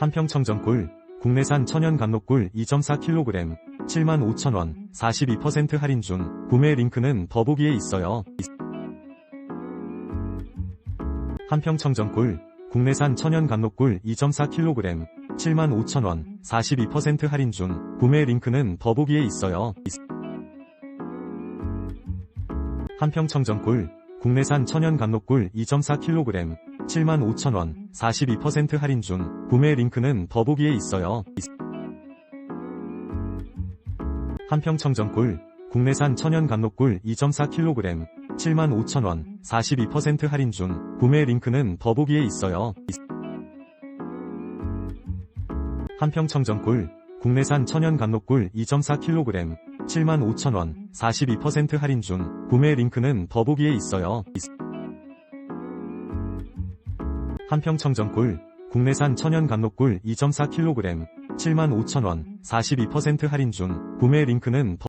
한평청정꿀, 국내산 천연 감로꿀 2.4kg, 75,000원, 42% 할인 중, 구매 링크는 더보기에 있어요. 한평청정꿀, 국내산 천연 감로꿀 2.4kg, 75,000원, 42% 할인 중, 구매 링크는 더보기에 있어요. 한평청정꿀, 국내산 천연 감로꿀 2.4kg, 75,000원, 42% 할인 중, 구매 링크는 더보기에 있어요. 한평청정꿀, 국내산 천연 감로꿀 2.4kg, 75,000원, 42% 할인 중, 구매 링크는 더보기에 있어요. 한평청정꿀, 국내산 천연 감로꿀 2.4kg, 75,000원, 42% 할인 중, 구매 링크는 더보기에 있어요. 한평청정꿀, 국내산 천연 감로꿀 2.4kg, 75,000원, 42% 할인 중, 구매 링크는 더